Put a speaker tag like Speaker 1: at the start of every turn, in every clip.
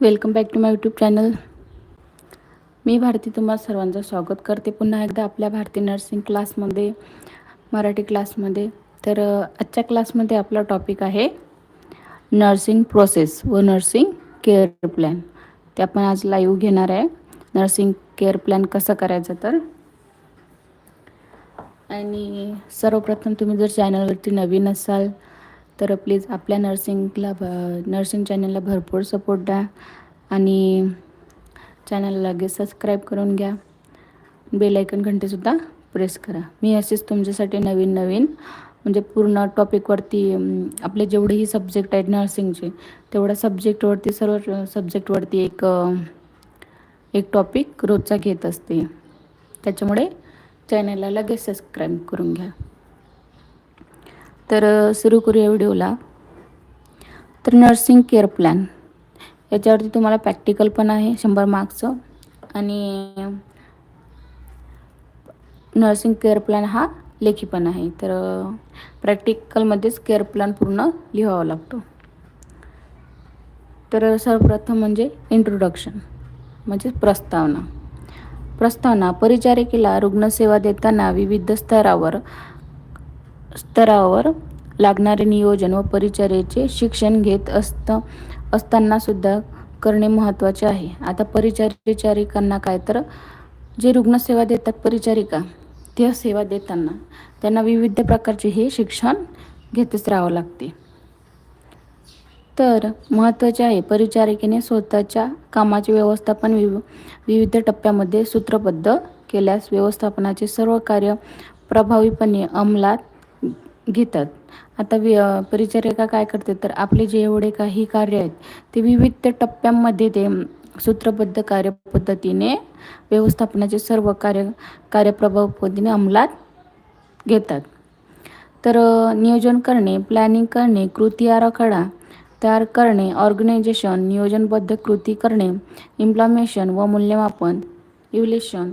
Speaker 1: Welcome back to my YouTube channel. मी भारती तुम्हाला सर्वांचं स्वागत करते. पुन्हा एकदा आपल्या भारती नर्सिंग क्लासमध्ये मराठी क्लासमध्ये. तर आजच्या क्लासमध्ये आपला टॉपिक आहे नर्सिंग प्रोसेस व नर्सिंग केअर प्लॅन ते आपण आज लाईव्ह घेणार आहे. नर्सिंग केअर प्लॅन कसं करायचं तर? आणि सर्वप्रथम तुम्ही जर चॅनलवरती नवीन असाल तर प्लीज आपल्या नर्सिंगला भ नर्सिंग चॅनलला भरपूर सपोर्ट द्या आणि चॅनलला लगेच सबस्क्राईब करून घ्या. बेलायकन घंटेसुद्धा प्रेस करा. मी असेच तुमच्यासाठी नवीन नवीन म्हणजे पूर्ण टॉपिकवरती आपले जेवढेही सब्जेक्ट आहेत नर्सिंगचे तेवढ्या सब्जेक्टवरती सर्व सब्जेक्टवरती एक एक टॉपिक रोजचा घेत असते. त्याच्यामुळे चॅनलला लगेच सबस्क्राईब करून घ्या. तर सुरू करूया व्हिडिओला. तर नर्सिंग केअर प्लॅन याच्यावरती तुम्हाला प्रॅक्टिकल पण आहे शंभर मार्क्सचं आणि नर्सिंग केअर प्लॅन हा लेखी पण आहे. तर प्रॅक्टिकलमध्येच केअर प्लॅन पूर्ण लिहावा लागतो. तर सर्वप्रथम म्हणजे इंट्रोडक्शन म्हणजे प्रस्तावना. प्रस्तावना परिचारिकेला रुग्णसेवा देताना विविध स्तरावर स्तरावर लागणारे नियोजन व परिचर्येचे शिक्षण घेत असत असताना सुद्धा करणे महत्त्वाचे आहे. आता परिचारिकांना काय तर जे रुग्णसेवा देतात परिचारिका त्या सेवा देताना त्यांना विविध प्रकारचे हे शिक्षण घेतच राहावं लागते. तर महत्त्वाचे आहे परिचारिकेने स्वतःच्या कामाचे व्यवस्थापन विव विविध टप्प्यामध्ये सूत्रबद्ध केल्यास व्यवस्थापनाचे सर्व कार्य प्रभावीपणे अंमलात घेतात. आता वि परिचारिका काय करते तर आपले जे एवढे काही कार्य आहेत ते विविध टप्प्यांमध्ये ते सूत्रबद्ध कार्यपद्धतीने व्यवस्थापनाचे सर्व कार्य कार्यप्रभावीपणे अंमलात घेतात. तर नियोजन करणे प्लॅनिंग करणे कृती आराखडा तयार करणे ऑर्गनायझेशन नियोजनबद्ध कृती करणे इम्प्लॉमेशन व मूल्यमापन इव्हलेशन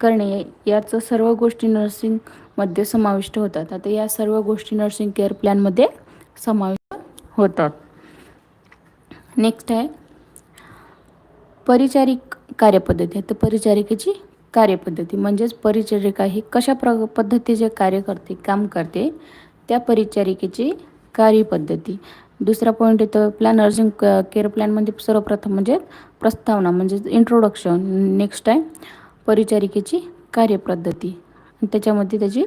Speaker 1: करणे याचं सर्व गोष्टी नर्सिंग मध्ये समाविष्ट होतात. आता या सर्व गोष्टी नर्सिंग केअर प्लॅनमध्ये समाविष्ट होतात. नेक्स्ट आहे. परिचारिक कार्यपद्धती. तर परिचारिकेची कार्यपद्धती म्हणजेच परिचारिका ही कशा प्र पद्धतीचे कार्य करते काम करते त्या परिचारिकेची कार्यपद्धती. दुसरा पॉईंट येतो प्लॅन नर्सिंग केअर प्लॅनमध्ये सर्वप्रथम म्हणजे प्रस्तावना म्हणजे इंट्रोडक्शन नेक्स्ट आहे परिचारिकेची कार्यपद्धती. त्याच्यामध्ये त्याची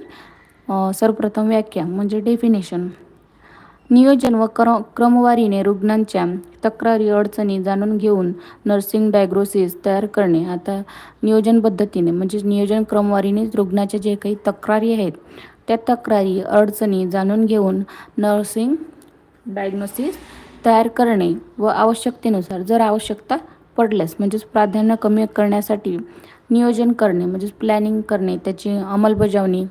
Speaker 1: सर्वप्रथम व्याख्या म्हणजे डेफिनेशन नियोजन व क्र क्रमवारीने रुग्णांच्या तक्रारी अडचणी जाणून घेऊन नर्सिंग डायग्नोसिस तयार करणे. आता नियोजन पद्धतीने म्हणजे नियोजन क्रमवारीने रुग्णाच्या जे काही तक्रारी आहेत त्या तक्रारी अडचणी जाणून घेऊन नर्सिंग डायग्नोसिस तयार करणे व आवश्यकतेनुसार जर आवश्यकता पडल्यास म्हणजेच प्राधान्य कमी करण्यासाठी नियोजन करणे म्हणजेच प्लॅनिंग करणे त्याची अंमलबजावणी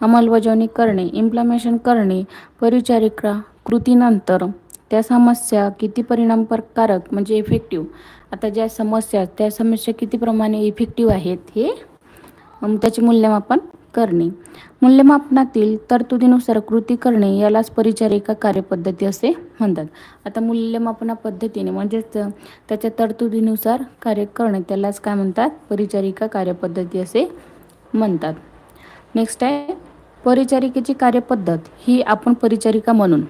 Speaker 1: अंमलबजावणी करणे इम्प्लमेशन करणे परिचारिका कृतीनंतर त्या समस्या किती परिणामकारक म्हणजे इफेक्टिव्ह आता ज्या समस्या त्या समस्या किती प्रमाणे इफेक्टिव्ह आहेत हे त्याचे मूल्यमापन करणे. मूल्यमापनातील तरतुदीनुसार कृती करणे यालाच परिचारिका कार्यपद्धती असे म्हणतात. आता मूल्यमापना पद्धतीने म्हणजेच त्याच्या तरतुदीनुसार कार्य करणे त्यालाच काय म्हणतात? परिचारिका कार्यपद्धती असे म्हणतात. नेक्स्ट आहे परिचारिकेची कार्यपद्धत ही आपण परिचारिका म्हणून.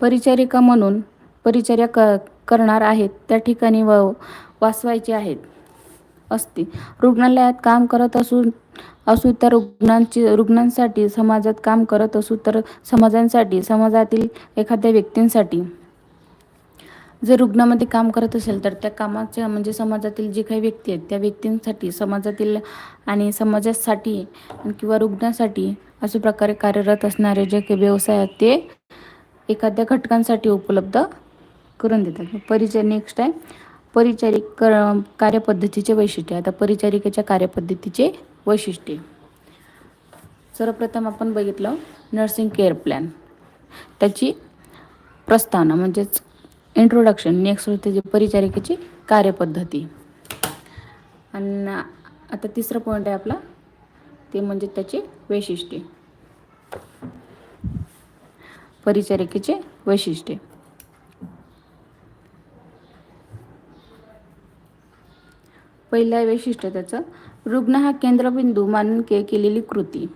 Speaker 1: परिचारिका म्हणून परिचर्या क करणार आहेत त्या ठिकाणी व वाचवायचे आहेत. असते. रुग्णालयात काम करत असून असू तर रुग्णांची रुग्णांसाठी समाजात काम करत असू तर समाजांसाठी समाजातील एखाद्या व्यक्तींसाठी. जर रुग्णामध्ये काम करत असेल तर त्या कामाच्या म्हणजे समाजातील जे काही व्यक्ती आहेत त्या व्यक्तींसाठी समाजातील आणि समाजासाठी किंवा रुग्णासाठी अशा प्रकारे कार्यरत असणारे जे काही व्यवसाय आहेत ते एखाद्या घटकांसाठी उपलब्ध करून देतात. परिचय नेक्स्ट आहे परिचारिक कर कार्यपद्धतीचे वैशिष्ट्य आता परिचारिकेच्या कार्यपद्धतीचे वैशिष्ट्ये. सर्वप्रथम आपण बघितलं नर्सिंग केअर प्लॅन त्याची प्रस्थानं म्हणजेच इंट्रोडक्शन नेक्स्ट होते जे परिचारिकेची कार्यपद्धती. आणि आता तिसरं पॉईंट आहे आपला ते म्हणजे त्याची वैशिष्ट्ये. परिचारिकेचे वैशिष्ट्ये. पहिलं वैशिष्ट्य त्याचं. रुग्ण हा केंद्रबिंदू मानून के केलेली कृती.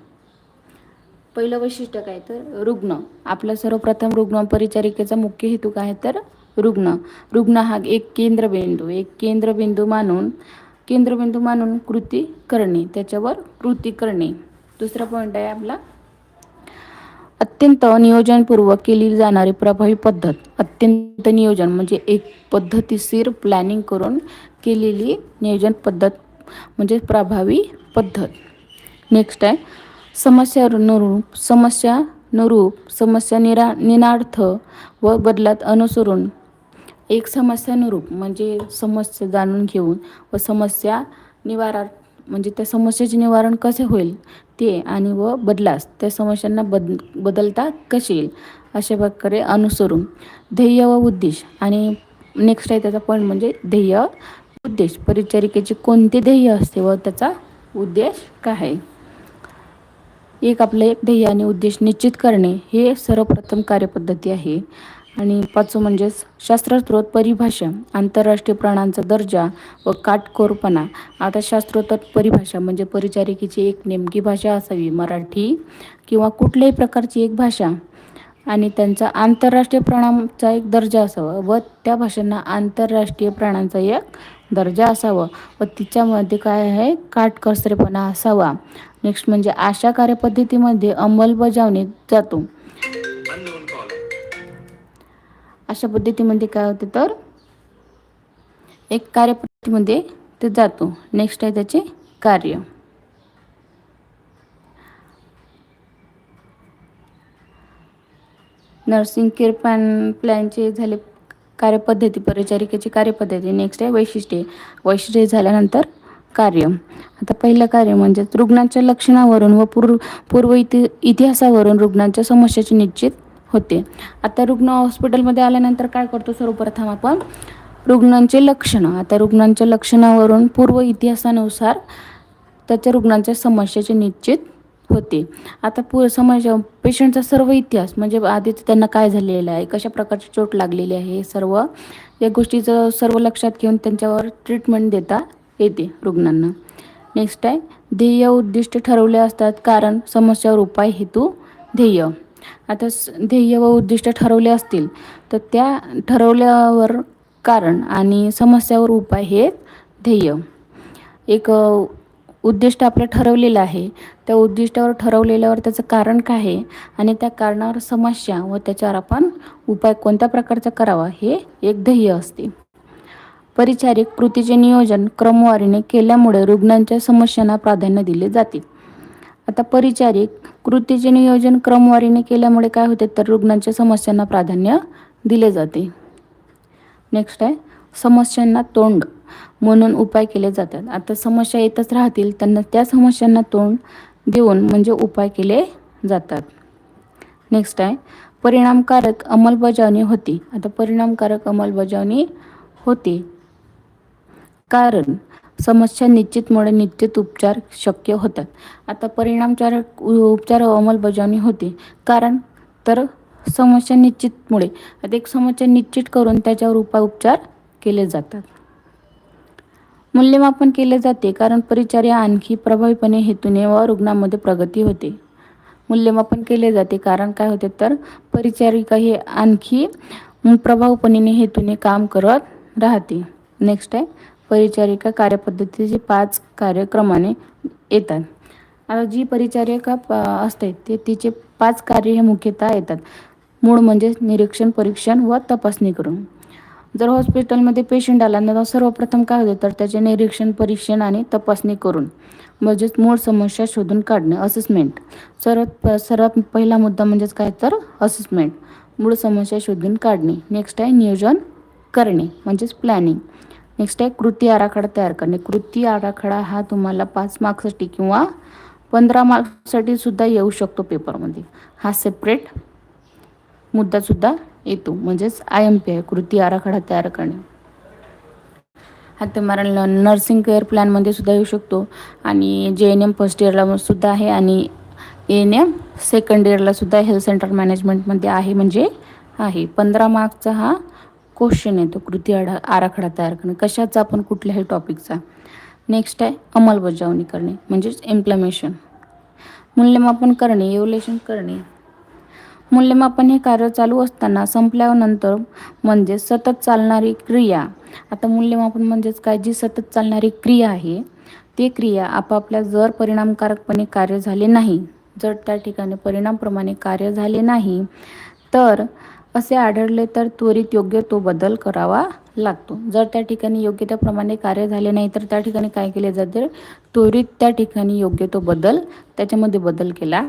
Speaker 1: पहिलं वैशिष्ट्य काय तर? रुग्ण. आपला सर्वप्रथम रुग्ण परिचारिकेचा मुख्य हेतू काय तर? रुग्ण. रुग्ण हा एक केंद्रबिंदू. एक केंद्रबिंदू मानून केंद्रबिंदू मानून कृती करणे. त्याच्यावर कृती करणे. दुसरा पॉईंट आहे आपला अत्यंत नियोजनपूर्वक केली जाणारी प्रभावी पद्धत. अत्यंत नियोजन म्हणजे एक पद्धतीशीर प्लॅनिंग करून केलेली नियोजन पद्धत म्हणजे प्रभावी पद्धत. नेक्स्ट आहे समस्या अनुरूप समस्या अनुरूप समस्या निरा निनार्थ व बदलात अनुसरून एक समस्यानुरूप म्हणजे समस्या जाणून घेऊन व समस्या निवारा म्हणजे त्या समस्येचे निवारण कसे होईल ते आणि व बदलास त्या समस्यांना बद बदलता कसे येईल अशा प्रकारे अनुसरून ध्येय व उद्देश. आणि नेक्स्ट आहे त्याचा पॉईंट म्हणजे ध्येय उद्देश. परिचारिकेचे कोणते ध्येय असते व त्याचा उद्देश काय आहे? एक आपलं एक ध्येय आणि उद्देश निश्चित करणे हे सर्वप्रथम कार्यपद्धती आहे. आणि पाचवं म्हणजेच शास्त्रोत्तर परिभाषा आंतरराष्ट्रीय प्राणांचा दर्जा व काटकोरपणा. आता शास्त्रोत्तर परिभाषा म्हणजे परिचारिकेची एक नेमकी भाषा असावी मराठी किंवा कुठल्याही प्रकारची एक भाषा. आणि त्यांचा आंतरराष्ट्रीय प्राणांचा एक दर्जा असावा व त्या भाषांना आंतरराष्ट्रीय प्राणांचा एक दर्जा असावा व तिच्यामध्ये काय आहे? काटकसरेपणा असावा. नेक्स्ट म्हणजे अशा कार्यपद्धतीमध्ये अंमलबजावणी जातो. अशा पद्धतीमध्ये काय होते तर एक कार्यपद्धतीमध्ये ते जातो. नेक्स्ट आहे त्याचे कार्य. नर्सिंग केअर प्लॅन प्लॅनचे झाले कार्यपद्धती परिचारिकेची कार्यपद्धती. नेक्स्ट आहे वैशिष्ट्ये. वैशिष्ट्ये झाल्यानंतर कार्य. आता पहिलं कार्य म्हणजे रुग्णांच्या लक्षणावरून व पूर्व पूर्व इति इतिहासावरून रुग्णांच्या समस्याचे निश्चित होते. आता रुग्ण हॉस्पिटलमध्ये आल्यानंतर काय करतो सर्वप्रथम आपण? रुग्णांचे लक्षणं. आता रुग्णांच्या लक्षणावरून पूर्व इतिहासानुसार त्याच्या रुग्णांच्या समस्याचे निश्चित होते. आता पू समस्या पेशंटचा सर्व इतिहास म्हणजे आधीच त्यांना काय झालेलं आहे कशा प्रकारची चोट लागलेली आहे हे सर्व या गोष्टीचं सर्व लक्षात घेऊन त्यांच्यावर ट्रीटमेंट देता येते रुग्णांना. नेक्स्ट आहे ध्येय उद्दिष्ट ठरवले असतात कारण समस्यावर उपाय हेतू ध्येय. आता ध्येय व उद्दिष्ट ठरवले असतील तर त्या ठरवल्यावर कारण आणि समस्यावर उपाय हे ध्येय. एक उद्दिष्ट आपलं ठरवलेलं आहे. त्या उद्दिष्टावर ठरवलेल्यावर त्याचं कारण काय आहे? आणि त्या कारणावर समस्या व त्याच्यावर आपण उपाय कोणत्या प्रकारचा करावा हे एक ध्येय असते. परिचारिक कृतीचे नियोजन क्रमवारीने केल्यामुळे रुग्णांच्या समस्यांना प्राधान्य दिले जाते. आता परिचारिक कृतीचे नियोजन क्रमवारीने केल्यामुळे काय होते तर रुग्णांच्या समस्यांना प्राधान्य दिले जाते. नेक्स्ट आहे समस्यांना तोंड म्हणून उपाय केले जातात. आता समस्या येतच राहतील त्यांना त्या समस्यांना तोंड देऊन म्हणजे उपाय केले जातात. नेक्स्ट आहे परिणामकारक अंमलबजावणी होती. आता परिणामकारक अंमलबजावणी होती. कारण समस्या निश्चितमुळे निश्चित उपचार शक्य होतात. आता परिणामकारक उपचार अंमलबजावणी होते. कारण तर समस्या निश्चितमुळे आता एक समस्या निश्चित करून त्याच्यावर उपाय उपचार केले जातात. मूल्यमापन केले जाते. कारण परिचर्या आणखी प्रभावीपणे हेतूने व रुग्णामध्ये प्रगती होते. मूल्यमापन केले जाते. कारण काय होते तर परिचारिका हे आणखी प्रभावपणे हेतूने काम करत राहते. नेक्स्ट आहे. परिचारिका कार्यपद्धतीचे पाच कार्यक्रमाने येतात. आता जी परिचारिका असते ते तिचे पाच कार्य हे मुख्यतः येतात. मूळ म्हणजे निरीक्षण परीक्षण व तपासणी करून. जर हॉस्पिटलमध्ये पेशंट आला तर सर्वप्रथम काय होतं? तर त्याचे निरीक्षण परीक्षण आणि तपासणी करून. म्हणजेच मूळ समस्या शोधून काढणे असेसमेंट सर्वात सर्वात पहिला मुद्दा म्हणजेच काय? तर असेसमेंट मूळ समस्या शोधून काढणे. नेक्स्ट आहे नियोजन करणे म्हणजेच प्लॅनिंग नेक्स्ट आहे कृती आराखडा तयार करणे. कृती आराखडा हा तुम्हाला पाच मार्क्ससाठी किंवा पंधरा मार्क्ससाठी सुद्धा येऊ शकतो पेपरमध्ये. हा सेपरेट मुद्दासुद्धा येतो. म्हणजेच आय एम पी आहे कृती आराखडा तयार करणे. हा तुम्हाला नर्सिंग केअर प्लॅनमध्ये सुद्धा येऊ शकतो. आणि जे एन एम फर्स्ट इयरला सुद्धा आहे आणि एन एम सेकंड इयरलासुद्धा हेल्थ सेंटर मॅनेजमेंटमध्ये आहे म्हणजे आहे. पंधरा मार्कचा हा क्वेश्चन येतो. कृती आढा आराखडा तयार करणे. कशाचा आपण कुठल्याही टॉपिकचा नेक्स्ट आहे अंमलबजावणी करणे म्हणजेच इम्प्लमेशन मूल्यमापन करणे एव्हल्युशन करणे. मूल्यमापन हे कार्य चालू असताना संपल्यानंतर म्हणजे सतत चालणारी क्रिया. आता मूल्यमापन म्हणजेच काय? जी सतत चालणारी क्रिया आहे ती क्रिया आपापल्या जर परिणामकारकपणे कार्य झाले नाही जर त्या ठिकाणी परिणामप्रमाणे कार्य झाले नाही तर असे आढळले तर त्वरित योग्य तो बदल करावा लागतो. जर त्या ठिकाणी योग्य त्याप्रमाणे कार्य झाले नाही तर त्या ठिकाणी काय केले जाते? त्वरित त्या ठिकाणी योग्य तो बदल त्याच्यामध्ये बदल केला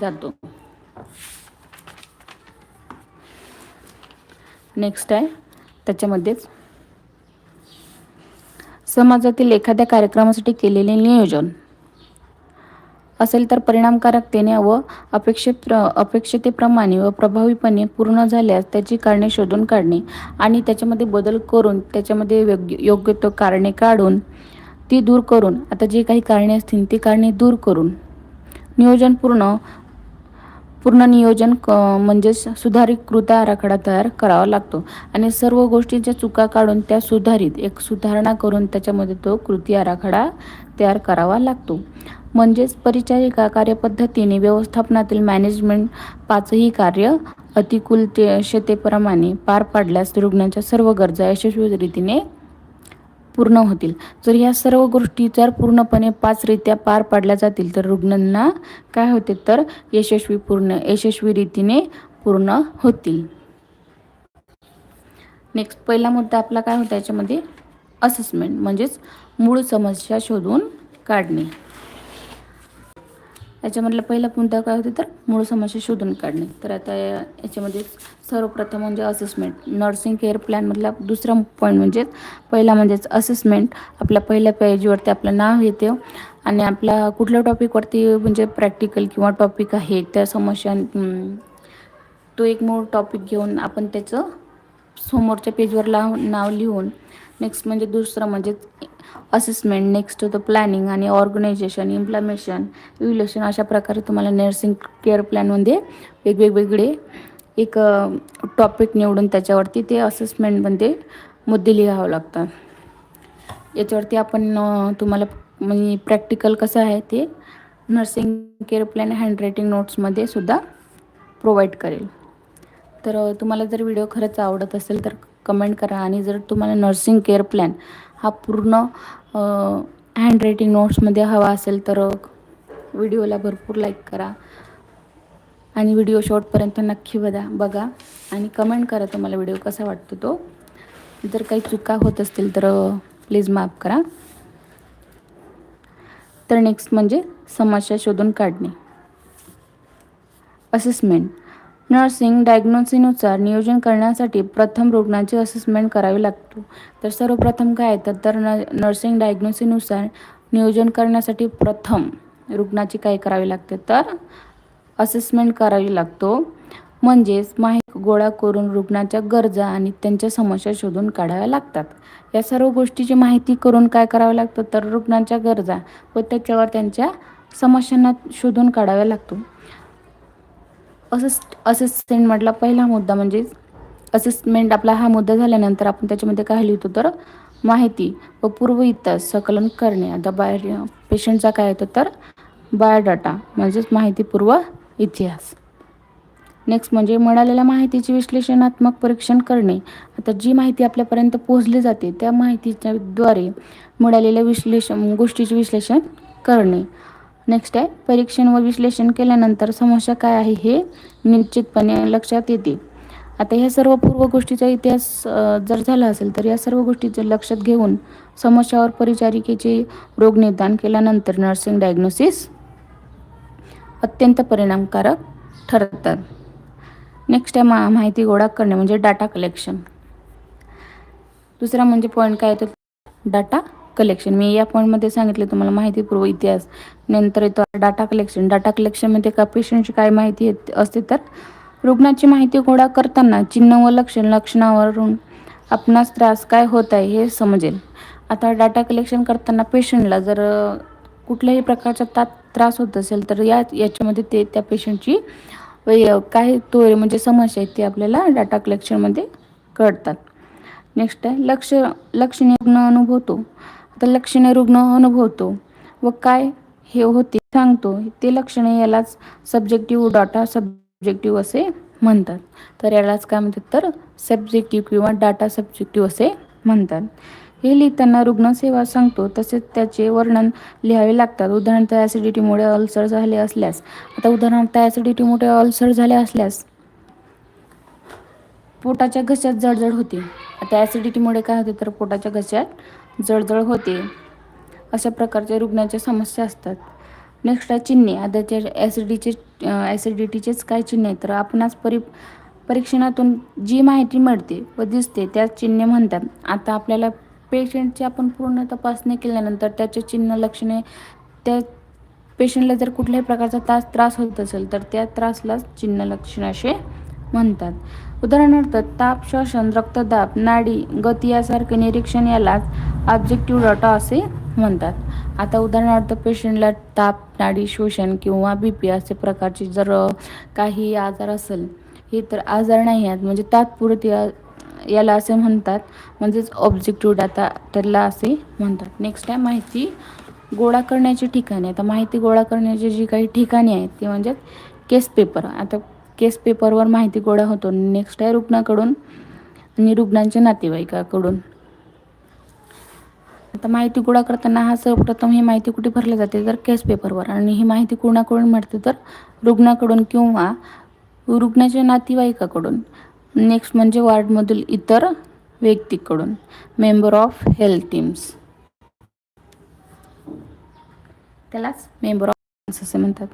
Speaker 1: जातो. नेक्स्ट आहे. त्याच्यामध्येच समाजातील एखाद्या कार्यक्रमासाठी केलेले नियोजन. असेल तर परिणामकारकतेने व अपेक्षित अपेक्षतेप्रमाणे व प्रभावीपणे पूर्ण झाल्यास त्याची कारणे शोधून काढणे आणि त्याच्यामध्ये बदल करून त्याच्यामध्ये योग्य योग्य तो कारणे काढून ती दूर करून आता जे काही कारणे असतील ती कारणे दूर करून. नियोजनपूर्ण पूर्ण नियोजन क म्हणजेच सुधारित कृती आराखडा तयार करावा लागतो. आणि सर्व गोष्टींच्या चुका काढून त्या सुधारित एक सुधारणा करून त्याच्यामध्ये तो कृती आराखडा तयार करावा लागतो. म्हणजेच परिचारिका कार्यपद्धतीने व्यवस्थापनातील मॅनेजमेंट पाचही कार्य अतिकुलतेशतेप्रमाणे पार पाडल्यास रुग्णाच्या सर्व गरजा यशस्वी रीतीने पूर्ण होतील. जर ह्या सर्व गोष्टी जर पूर्णपणे पाचरित्या पार पाडल्या जातील तर रुग्णांना काय होते? तर यशस्वी पूर्ण यशस्वी रीतीने पूर्ण होतील. नेक्स्ट पहिला मुद्दा आपला काय होता? याच्यामध्ये असेसमेंट म्हणजेच मूळ समस्या शोधून काढणे. याच्यामधला पहिला मुद्दा काय होते तर मूळ समस्या शोधून काढणे. तर आता याच्यामध्ये सर्वप्रथम म्हणजे असेसमेंट नर्सिंग केअर प्लॅनमधला दुसरा पॉईंट म्हणजे पहिला म्हणजेच असेसमेंट आपल्या पहिल्या पेजवरती आपलं नाव येते. आणि आपला कुठल्या टॉपिकवरती म्हणजे प्रॅक्टिकल किंवा टॉपिक आहे त्या समस्या तो एक मूळ टॉपिक घेऊन आपण त्याचं समोरच्या पेजवर लाव नाव लिहून नेक्स्ट म्हणजे दुसरं म्हणजे असेसमेंट नेक्स्ट द प्लॅनिंग आणि ऑर्गनायझेशन इम्प्लमेशन इव्हल्युशन अशा प्रकारे तुम्हाला नर्सिंग केअर प्लॅनमध्ये वेगवेगळे एक टॉपिक निवडून त्याच्यावरती ते असेसमेंटमध्ये मुद्दे लिहावं लागतात. याच्यावरती आपण तुम्हाला म्हणजे प्रॅक्टिकल कसं आहे ते नर्सिंग केअर प्लॅन हँडरायटिंग नोट्समध्ये सुद्धा प्रोव्हाइड करेल. तर तुम्हाला जर व्हिडिओ खरंच आवडत असेल तर कमेंट करा. आणि जर तुम्हाला नर्सिंग केअर प्लॅन हा पूर्ण हँडरायटिंग नोट्समध्ये हवा असेल तर व्हिडिओला भरपूर लाईक करा. आणि व्हिडिओ शॉर्टपर्यंत नक्की बघा बघा. आणि कमेंट करा तुम्हाला व्हिडिओ कसा वाटतो तो. जर काही चुका होत असतील तर प्लीज माफ करा. तर नेक्स्ट म्हणजे समस्या शोधून काढणे. असेसमेंट नर्सिंग डायग्नोसीनुसार नियोजन करण्यासाठी प्रथम रुग्णाची असेसमेंट करावी लागतो. तर सर्वप्रथम काय? येतं तर न नर्सिंग डायग्नोसीनुसार नियोजन करण्यासाठी प्रथम रुग्णाची काय करावी लागते? तर असेसमेंट करावी लागतो. म्हणजेच माहिती गोळा करून रुग्णाच्या गरजा आणि त्यांच्या समस्या शोधून काढाव्या लागतात. या सर्व गोष्टीची माहिती करून काय करावं लागतं? तर रुग्णांच्या गरजा व त्याच्यावर त्यांच्या समस्यांना शोधून काढाव्या लागतो. असेस असेसमेंट म्हटला पहिला मुद्दा म्हणजे असिस्टमेंट आपला हा मुद्दा झाल्यानंतर आपण त्याच्यामध्ये काय लिहितो तर माहिती व पूर्व इतिहास सकलन करणे. आता बाय पेशंटचा काय येतो तर बायोडाटा म्हणजेच माहितीपूर्व इतिहास. नेक्स्ट म्हणजे मिळालेल्या माहितीचे विश्लेषणात्मक परीक्षण करणे. आता जी माहिती आपल्यापर्यंत पोहोचली जाते त्या माहितीच्या द्वारे मिळालेल्या विश्लेषण गोष्टीचे विश्लेषण करणे. नेक्स्ट आहे परीक्षण व विश्लेषण केल्यानंतर समस्या काय आहे हे निश्चितपणे लक्षात येते. आता ह्या सर्व पूर्व गोष्टीचा इतिहास जर झाला असेल तर या सर्व गोष्टीचे लक्षात घेऊन समस्यावर परिचारिकेचे रोग निदान केल्यानंतर नर्सिंग डायग्नोसिस अत्यंत परिणामकारक ठरतात. नेक्स्ट आहे मा माहिती गोळा करणे म्हणजे डाटा कलेक्शन दुसरा म्हणजे पॉईंट काय येतो डाटा कलेक्शन मी या पॉईंटमध्ये सांगितले तुम्हाला माहितीपूर्व इतिहास. नंतर येतो डाटा कलेक्शन डाटा कलेक्शनमध्ये का पेशंटची काय माहिती येत असते तर रुग्णाची माहिती गोळा करताना चिन्ह व लक्षण लक्षणावरून आपणास त्रास काय होत आहे हे समजेल. आता डाटा कलेक्शन करताना पेशंटला जर कुठल्याही प्रकारचा ता त्रास होत असेल तर या याच्यामध्ये ते त्या पेशंटची काय तो म्हणजे समस्या आहेत ते आपल्याला डाटा कलेक्शनमध्ये कळतात. नेक्स्ट आहे लक्ष लक्षणीय रुग्ण अनुभवतो. तर लक्षणे रुग्ण अनुभवतो. व काय हे होते सांगतो. ते लक्षणे यालाच सब्जेक्टिव्ह डाटा सब्जेक्टिव्ह असे म्हणतात. तर यालाच काय म्हणतात तर सब्जेक्टिव्ह किंवा डाटा सब्जेक्टिव्ह असे म्हणतात. हे लिहिताना रुग्णसेवा सांगतो. तसेच त्याचे वर्णन लिहावे लागतात. उदाहरणार्थ ॲसिडिटीमुळे अल्सर झाले असल्यास. आता उदाहरणार्थ ॲसिडिटीमुळे अल्सर झाले असल्यास पोटाच्या घशात जळजळ होते. आता ॲसिडिटीमुळे काय होते तर पोटाच्या घशात जळजळ होते. अशा प्रकारच्या रुग्णाच्या समस्या असतात. नेक्स्ट आहे चिन्हे. आता ॲसिडीचे ॲसिडिटीचेच काय चिन्ह आहेत? तर आपणास परि परीक्षणातून जी माहिती मिळते व दिसते त्याच चिन्हे म्हणतात. आता आपल्याला पेशंटची आपण पूर्ण तपासणी केल्यानंतर त्याचे चिन्ह लक्षणे त्या पेशंटला जर कुठल्याही प्रकारचा तास त्रास होत असेल तर त्या त्रासलाच चिन्ह लक्षण असे म्हणतात. उदाहरणार्थ ताप श्वसन रक्तदाब नाडी गती यासारखे निरीक्षण यालाच ऑब्जेक्टिव्ह डाटा असे म्हणतात. आता उदाहरणार्थ पेशंटला ताप नाडी शोषण किंवा बी पी असे प्रकारचे जर काही आजार असेल हे तर आजार नाही आहेत. म्हणजे तात्पुरती याला असे म्हणतात. म्हणजेच ऑब्जेक्टिव्ह डाटा त्याला असे म्हणतात. नेक्स्ट आहे माहिती गोळा करण्याची ठिकाणे. आता माहिती गोळा करण्याची जी काही ठिकाणे आहेत ती म्हणजे केस पेपर आता केस पेपरवर माहिती गोळा होतो. नेक्स्ट आहे रुग्णाकडून आणि रुग्णांच्या नातेवाईकाकडून. आता माहिती गोळा करताना हा सर्वप्रथम ही माहिती कुठे भरली जाते? तर केस पेपरवर. आणि ही माहिती कोणाकडून मिळते? तर रुग्णाकडून किंवा रुग्णाच्या नातेवाईकाकडून. नेक्स्ट म्हणजे वार्डमधील इतर व्यक्तीकडून. मेंबर ऑफ हेल्थ टीम्स त्यालाच मेंबर ऑफ असे म्हणतात.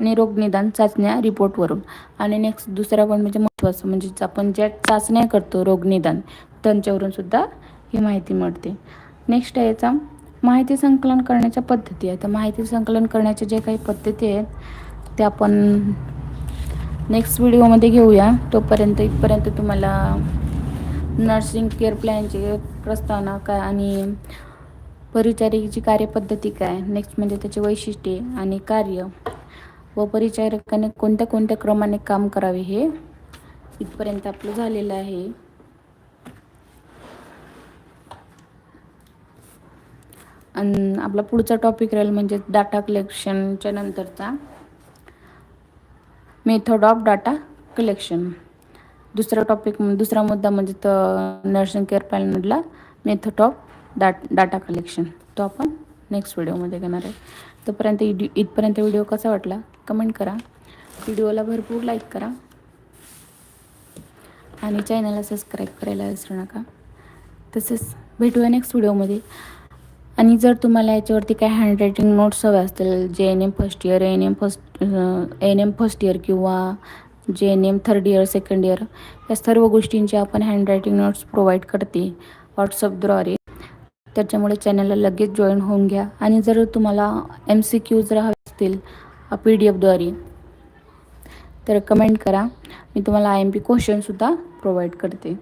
Speaker 1: आणि रोगनिदान चाचण्या रिपोर्टवरून आणि नेक्स्ट दुसरा पण म्हणजे महत्त्वाचं म्हणजे आपण ज्या चाचण्या करतो रोगनिदान त्यांच्यावरून सुद्धा ही माहिती मिळते. नेक्स्ट आहे याचा माहिती संकलन करण्याच्या पद्धती. आहे तर माहिती संकलन करण्याच्या जे काही पद्धती आहेत त्या आपण नेक्स्ट व्हिडिओमध्ये घेऊया. तोपर्यंत इथपर्यंत तुम्हाला नर्सिंग केअर प्लॅनची प्रस्तावना काय आणि परिचारिकेची कार्यपद्धती काय? नेक्स्ट म्हणजे त्याचे वैशिष्ट्ये आणि कार्य. व परिचारकाने कोणत्या कोणत्या क्रमाने काम करावे हे इथपर्यंत आपलं झालेलं आहे. आणि आपला पुढचा टॉपिक राहील म्हणजे डाटा कलेक्शनच्या नंतरचा. मेथड ऑफ डाटा कलेक्शन दुसरा टॉपिक दुसरा मुद्दा म्हणजे तर nursing care प्लॅनमधला method of data data collection. तो आपण नेक्स्ट व्हिडिओमध्ये घेणार आहे. तोपर्यंत इडि इथपर्यंत व्हिडिओ कसा वाटला कमेंट करा. व्हिडिओला भरपूर लाईक करा. आणि चॅनलला सबस्क्राईब करायला विसरू नका. तसेच भेटूया नेक्स्ट व्हिडिओमध्ये आणि जर तुम्हाला याच्यावरती काय हँडरायटिंग नोट्स हवे असतील G N M first year N M first N M first year किंवा G N M third year second year या सर्व गोष्टींचे आपण हँडरायटिंग नोट्स प्रोव्हाइड करते. व्हॉट्सअपद्वारे त्याच्यामुळे चॅनलला लगेच जॉईन होऊन घ्या. आणि जर तुम्हाला एम सी क्यू जर हवे असतील पी डी एफद्वारे तर कमेंट करा. मी तुम्हाला आय एम पी क्वेश्चनसुद्धा प्रोव्हाइड करते.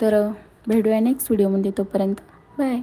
Speaker 1: तर भेटूया नेक्स्ट व्हिडिओमध्ये तोपर्यंत. बाय